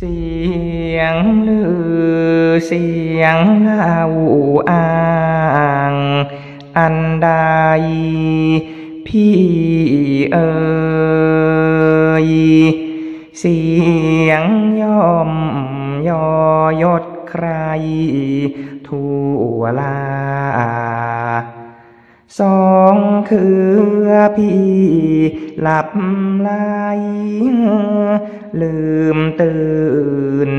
เสียงลือเสียงเล่าอ้าง อันใดพี่เอ่ยเสียงย่อมยอยศใครทั่วลา สองคือพี่หลับไหลลืมตื่น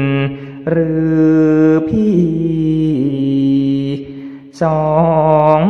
หรือพี่สอง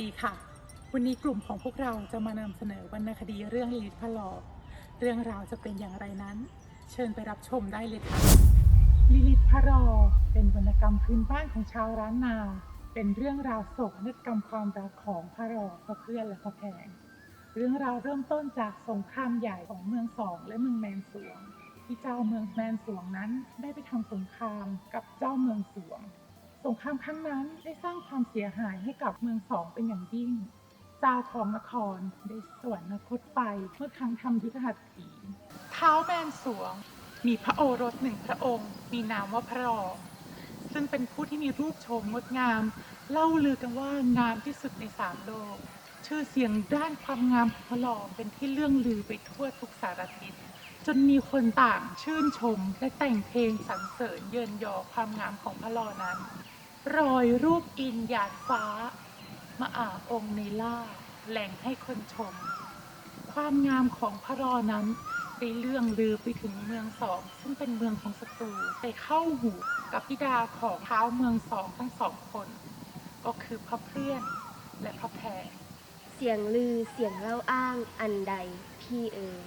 ดีค่ะ วันนี้กลุ่มของพวกเราจะมานำเสนอวรรณคดีเรื่องลิลิตพะลอเรื่องราวจะเป็นอย่างไรนั้น เชิญไปรับชมได้เลยค่ะ ลิลิตพะรอเป็นวรรณกรรมพื้นบ้านของชาวร้านนา เป็นเรื่องราวโศกนาฏกรรมความรักของพระรอพระเพื่อนและพระแพงเรื่องราวเริ่มต้นจากสงครามใหญ่ของเมืองสองและเมืองแมนสวง ที่เจ้าเมืองแมนสวงนั้นได้ไปทำสงครามกับเจ้าเมืองสวงามครั้งนั้นได้สร้างความเสียหายให้กับเมืองสองเป็นอย่างยิ่งเจ้าของนครได้สวรรคตไปเมื่อครั้งทำยุทธหัตถีเท้าแมนสวง มีพระโอรสหนึ่งพระองค์ มีนามว่าพระรอซึ่งเป็นผู้ที่มีรูปโฉมงดงาม เล่าลือกันว่างามที่สุดในสามโลก ชื่อเสียงด้านความงามของพระรอเป็นที่เลื่องลือไปทั่วทุกสารทิศจนมีคนต่างชื่นชมและแต่งเพลงสรรเสริญเยินยอความงามของพระรอนั้น รอยรูปอินหยาดฟ้า มาอาบองค์ในล่า แหล่งให้คนชม ความงามของพระรอนั้นได้เลื่องลือไปถึงเมืองสอง ซึ่งเป็นเมืองของศัตรูไปเข้าหูกับพิดาของเท้าวเมืองสองทั้งสองคน ก็คือพระเพื่อนและพระแพรเสียงลือเสียงเล่าอ้างอันใดพี่เอ่ย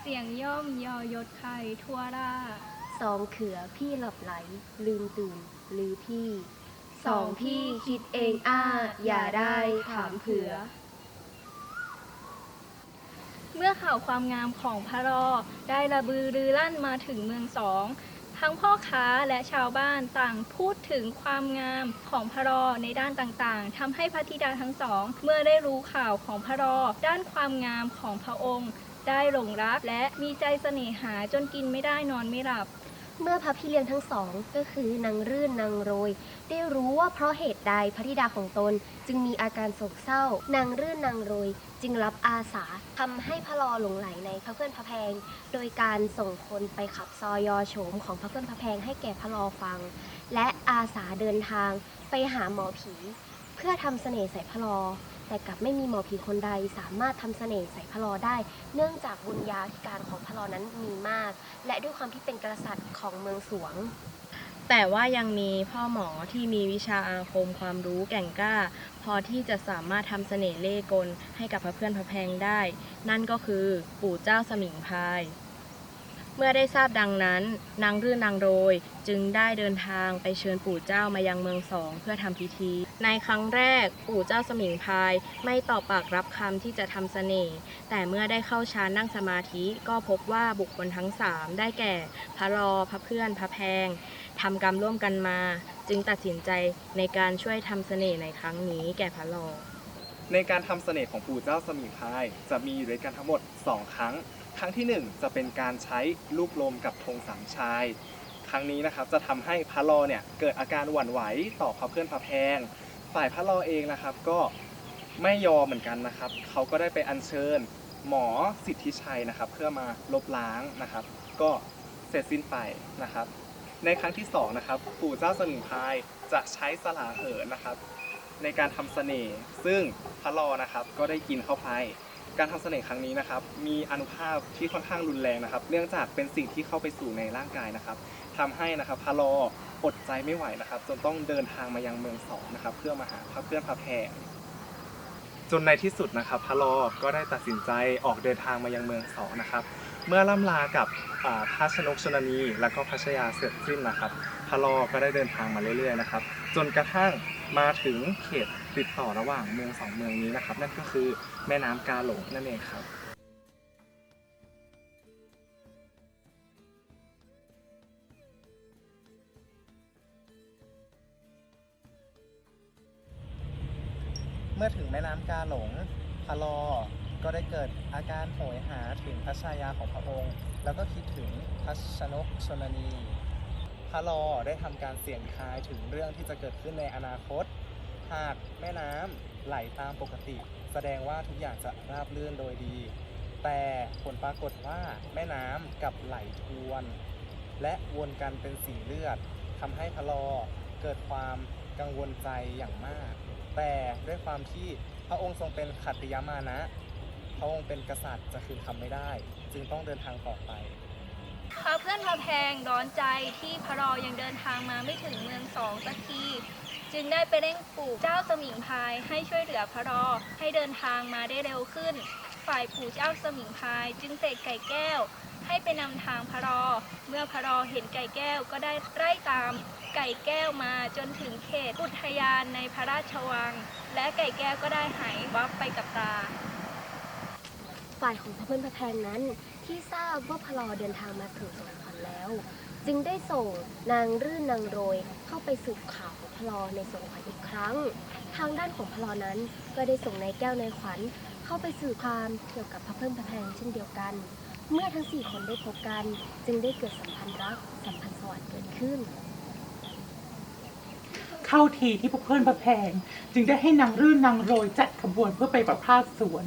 เสียงย่อมยอยศใครทั่วราสองเขือพี่หลับไหล ลืมตื่นลือพี่ สองพี่คิดเองอ้า อย่าได้ถามเผื่อ เมื่อข่าวความงามของพระรอได้ระบือรือลั่นมาถึงเมืองสอง ทั้งพ่อค้าและชาวบ้านต่างพูดถึงความงามของพระรอในด้านต่างๆทำให้พระธิดาทั้งสอง เมื่อได้รู้ข่าวของพระรอด้านความงามของพระองค์ ได้หลงรักและมีใจเสน่หาจนกินไม่ได้นอนไม่หลับ เมื่อพระพี่เลี้ยงทั้งสองก็คือนางรื่นนางโรย ได้รู้ว่าเพราะเหตุใดพระธิดาของตนจึงมีอาการโศกเศร้า นางรื่นนางโรย จึงรับอาสาทำให้พระลอหลงไหลในพระเพื่อนพระแพง โดยการส่งคนไปขับซอยอโฉมของพระเพื่อนพระแพงให้แก่พระลอฟัง และอาสาเดินทางไปหาหมอผี เพื่อทำเสน่ห์ใส่พะลอ แต่กลับไม่มีหมอผีคนใดสามารถทำเสน่ห์ใส่พะลอได้ เนื่องจากบุญญาธิการของพะลอนั้นมีมาก และด้วยความที่เป็นกษัตริย์ของเมืองสวง แต่ว่ายังมีพ่อหมอที่มีวิชาอาคมความรู้แก่งกล้า พอที่จะสามารถทำเสน่ห์เล่ห์กลให้กับพระเพื่อนพระแพงได้ นั่นก็คือปู่เจ้าสมิงพราย เมื่อได้ทราบดังนั้น นางรื่นนางโรยจึงได้เดินทางไปเชิญปู่เจ้ามายังเมืองสองเพื่อทำพิธี ในครั้งแรกปู่เจ้าสมิงพายไม่ตอบปากรับคำที่จะทำเสน่ห์แต่เมื่อได้เข้าฌานนั่งสมาธิก็พบว่าบุคคลทั้งสามได้แก่ พระรอพระเพื่อนพระแพงทำกรรมร่วมกันมา จึงตัดสินใจในการช่วยทำเสน่ห์ในครั้งนี้แก่พระรอในการทำเสน่ห์ของปู่เจ้าสมิงพายจะมีอยู่ด้วยกันทั้งหมด 2 ครั้ง ครั้งที่ 1 จะเป็นการใช้ลูกลมกับธงสามชาย ครั้งนี้นะครับจะทำให้พระลอเนี่ยเกิดอาการหวั่นไหวต่อพระเพื่อนพระแพง ฝ่ายพระลอเองนะครับก็ไม่ยอมเหมือนกันนะครับ เขาก็ได้ไปอัญเชิญหมอสิทธิชัยนะครับ เพื่อมาลบล้างนะครับ ก็เสร็จสิ้นไปนะครับ ในครั้งที่สองนะครับปู่เจ้าสมิงพายจะใช้สลาเหินนะครับ ในการทำเสน่ห์ซึ่งพระลอนะครับก็ได้กินเข้าไป การทำเสน่ห์ครั้งนี้นะครับ มีอนุภาพที่ค่อนข้างรุนแรงนะครับ เนื่องจากเป็นสิ่งที่เข้าไปสู่ในร่างกายนะครับทำให้นะครับพระลออดใจไม่ไหวนะครับ จนต้องเดินทางมายังเมืองสองนะครับ เพื่อมาหาพระเพื่อนพระแพงจนในที่สุดนะครับพระลอก็ได้ตัดสินใจออกเดินทางมายังเมืองสองนะครับ เมื่อล่ำลากับพระชนกชนนีและก็พระชยาเสร็จสิ้นนะครับพระลอก็ได้เดินทางมาเรื่อยๆนะครับ จนกระทั่งมาถึงเขตติดต่อระหว่างเมืองสองเมืองนี้นะครับ นั่นก็คือแม่น้ำกาหลงนั่นเองครับเมื่อถึงแม่น้ำกาหลงพระลอ ก็ได้เกิดอาการโหยหาถึงพระชายาของพระองค์ แล้วก็คิดถึงพระชนกชนนี พระลอได้ทำการเสี่ยงทายถึงเรื่องที่จะเกิดขึ้นในอนาคต หากแม่น้ำไหลตามปกติ แสดงว่าทุกอย่างจะราบรื่นโดยดี แต่ผลปรากฏว่าแม่น้ำกับไหลทวน และวนกันเป็นสีเลือดทำให้พระลอเกิดความกังวลใจอย่างมาก แต่ด้วยความที่พระองค์ทรงเป็นขัตติยมานะ พระองค์เป็นกษัตริย์จะคืนคำไม่ได้ จึงต้องเดินทางต่อไปพระเพื่อนพระแพงร้อนใจที่พระรอยังเดินทางมาไม่ถึงเมืองสองสักที จึงได้ไปเร่งปลูกเจ้าสมิงพายให้ช่วยเหลือพระรอให้เดินทางมาได้เร็วขึ้น ฝ่ายปู่เจ้าสมิงพายจึงเสกไก่แก้ว ให้ไปนำทางพระรอ เมื่อพระรอเห็นไก่แก้วก็ได้ไล่ตาม ไก่แก้วมาจนถึงเขตอุทยานในพระราชวัง และไก่แก้วก็ได้หายวับไปกับตา ฝ่ายของพระเพื่อนพระแพงนั้น ที่ทราบว่าพลอเดินทางมาถึงสวรรค์แล้ว จึงได้ส่งนางรื่นนางโรยเข้าไปสืบข่าวของพลอในสวรรค์อีกครั้ง ทางด้านของพลอนั้นก็ได้ส่งนายแก้วนายขวัญเข้าไปสืบความเกี่ยวกับพระเพื่อนพระแพงเช่นเดียวกัน เมื่อทั้งสี่คนได้พบกัน จึงได้เกิดสัมพันธ์รักสัมพันธ์สวรรค์เกิดขึ้นเข้าทีที่พวกเพื่อนพระแพง จึงได้ให้นางรื่นนางโรยจัดขบวนเพื่อไปประพาสสวน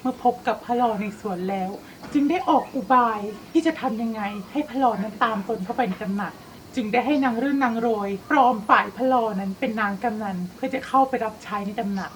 เมื่อพบกับพระลอในสวนแล้ว จึงได้ออกอุบายที่จะทำยังไงให้พระลอนั้นตามตนเข้าไปในตำหนัก จึงได้ให้นางรื่นนางโรยปลอมฝ่ายพระลอนั้นเป็นนางกำนันเพื่อจะเข้าไปรับใช้ในตำหนัก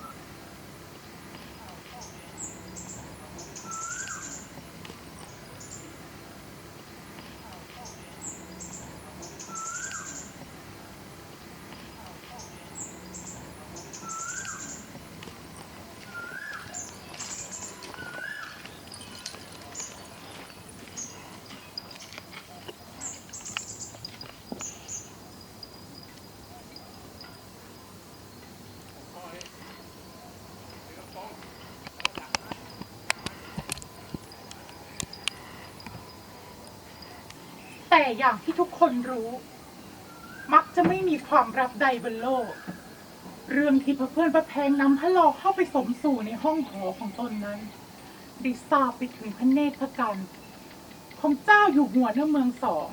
แต่อย่างที่ทุกคนรู้ มักจะไม่มีความลับใดบนโลก เรื่องที่พระเพื่อนพระแพงนำพระลอเข้าไปสมสู่ในห้องหอของตนนั้นด้ทราบไปถึงพระเนตรพระกัน ของเจ้าอยู่หัวหน้าเมืองสอง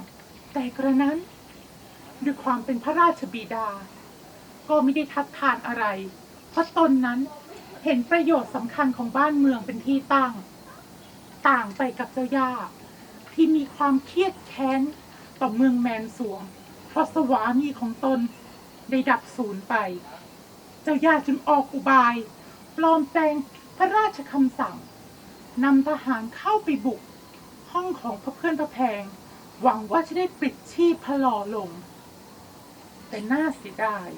แต่กระนั้น ด้วยความเป็นพระราชบิดา ก็ไม่ได้ทัดทานอะไร เพราะตนนั้นเห็นประโยชน์สำคัญของบ้านเมืองเป็นที่ตั้ง ต่างไปกับเจ้าย่า ที่มีความเครียดแค้นต่อเมืองแมนสวง เพราะสวามีของตนได้ดับสูญไป เจ้าย่าจึงออกอุบาย ปลอมแปลงพระราชคำสั่งนำทหารเข้าไปบุก ห้องของพระเพื่อนพระแพง หวังว่าจะได้ปลิดชีพพะลอลง แต่น่าเสียดาย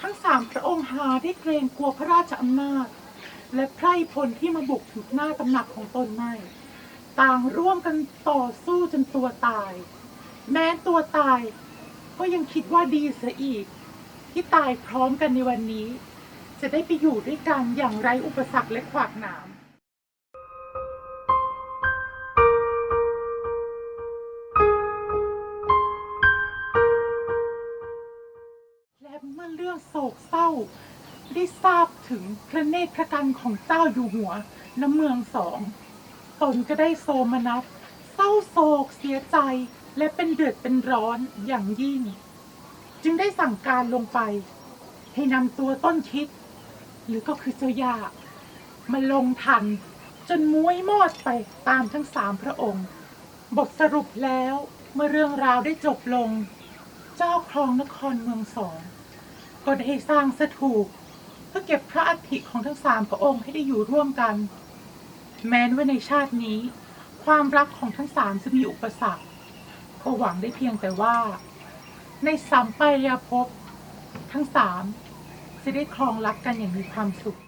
ทั้งสามพระองค์หาได้เกรงกลัวพระราชอำนาจ และไพร่พลที่มาบุกถึงหน้าตำหนักของตนไม่ ต่างร่วมกันต่อสู้จนตัวตาย แม้ตัวตายก็ยังคิดว่าดีเสียอีก ที่ตายพร้อมกันในวันนี้ จะได้ไปอยู่ด้วยกันอย่างไรอุปสรรคและขวากหนามและเมื่อเรื่องโศกเศร้า ได้ทราบถึงพระเนตรพระกันของเจ้าอยู่หัวน้ำเมืองสอง ตนก็ได้โสมนัสเศร้าโศกเสียใจและเป็นเดือดเป็นร้อนอย่างยิ่ง จึงได้สั่งการลงไป ให้นำตัวต้นคิด หรือก็คือเจ้าย่ามาลงทัน จนม้วยมอดไปตามทั้งสามพระองค์ บทสรุปแล้วเมื่อเรื่องราวได้จบลง เจ้าครองนครเมืองสองก็ได้สร้างสถูปเพื่อเก็บพระอัฐิของทั้งสามพระองค์ให้ได้อยู่ร่วมกัน แม้นว่าในชาตินี้ ความรักของทั้งสามจะมีอุปสรรคก็หวังได้เพียงแต่ว่า ในสัมปายภพทั้งสามจะได้ครองรักกันอย่างมีความสุข